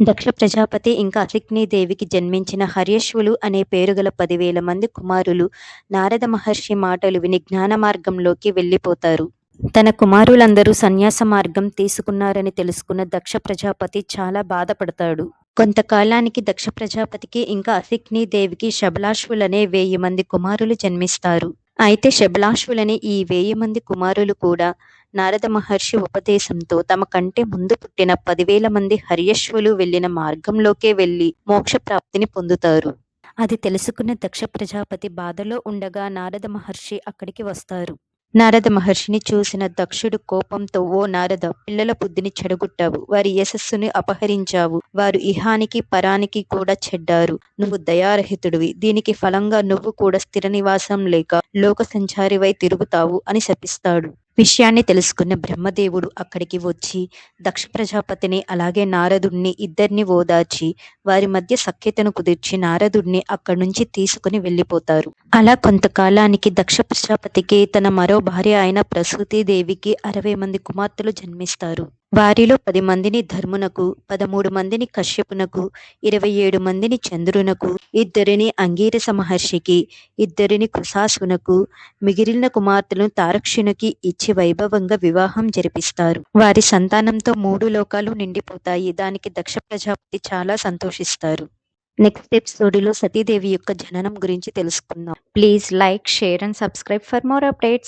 దక్ష ప్రజాపతి ఇంకా దేవికి జన్మించిన హర్యశ్వులు అనే పేరుగల పదివేల మంది కుమారులు నారద మహర్షి మాటలు విని జ్ఞాన మార్గంలోకి వెళ్ళిపోతారు. తన కుమారులందరూ సన్యాస మార్గం తీసుకున్నారని తెలుసుకున్న దక్ష ప్రజాపతి చాలా బాధపడతాడు. కొంతకాలానికి దక్ష ప్రజాపతికి ఇంకా దేవికి శబలాశ్వులనే వెయ్యి మంది కుమారులు జన్మిస్తారు. అయితే శబలాశ్వులని ఈ వెయ్యి మంది కుమారులు కూడా నారద మహర్షి ఉపదేశంతో తమ కంటే ముందు పుట్టిన పదివేల మంది హర్యశ్వులు వెళ్ళిన మార్గంలోకే వెళ్ళి మోక్ష ప్రాప్తిని పొందుతారు. అది తెలుసుకున్న దక్ష ప్రజాపతి బాధలో ఉండగా నారద మహర్షి అక్కడికి వస్తారు. నారద మహర్షిని చూసిన దక్షుడు కోపంతో ఓ నారద పిల్లల బుద్ధిని చెడగొట్టావు. వారి యశస్సుని అపహరించావు. వారు ఇహానికి పరానికి కూడా చెడ్డారు. నువ్వు దయారహితుడివి. దీనికి ఫలంగా నువ్వు కూడా స్థిర నివాసం లేక లోక సంచారివై తిరుగుతావు అని శపిస్తాడు. విషయాన్ని తెలుసుకున్న బ్రహ్మదేవుడు అక్కడికి వచ్చి దక్ష ప్రజాపతిని అలాగే నారదుణ్ణి ఇద్దరిని ఓదార్చి వారి మధ్య సఖ్యతను కుదిర్చి నారదుణ్ణి అక్కడి నుంచి తీసుకుని వెళ్ళిపోతారు. అలా కొంతకాలానికి దక్ష ప్రజాపతికి తన మరో భార్య అయిన దేవికి అరవై మంది కుమార్తెలు జన్మిస్తారు. వారిలో పది మందిని ధర్మునకు పదమూడు మందిని కశ్యపునకు ఇరవై ఏడు మందిని చంద్రునకు ఇద్దరిని అంగీరస మహర్షికి ఇద్దరిని కుసాసునకు మిగిలిన కుమార్తెలను తారక్షునికి ఇచ్చి వైభవంగా వివాహం జరిపిస్తారు. వారి సంతానంతో మూడు లోకాలు నిండిపోతాయి. దానికి దక్ష ప్రజాపతి చాలా సంతోషిస్తారు. నెక్స్ట్ ఎపిసోడ్లో సతీదేవి యొక్క జననం గురించి తెలుసుకుందాం. Please like share and subscribe for more updates.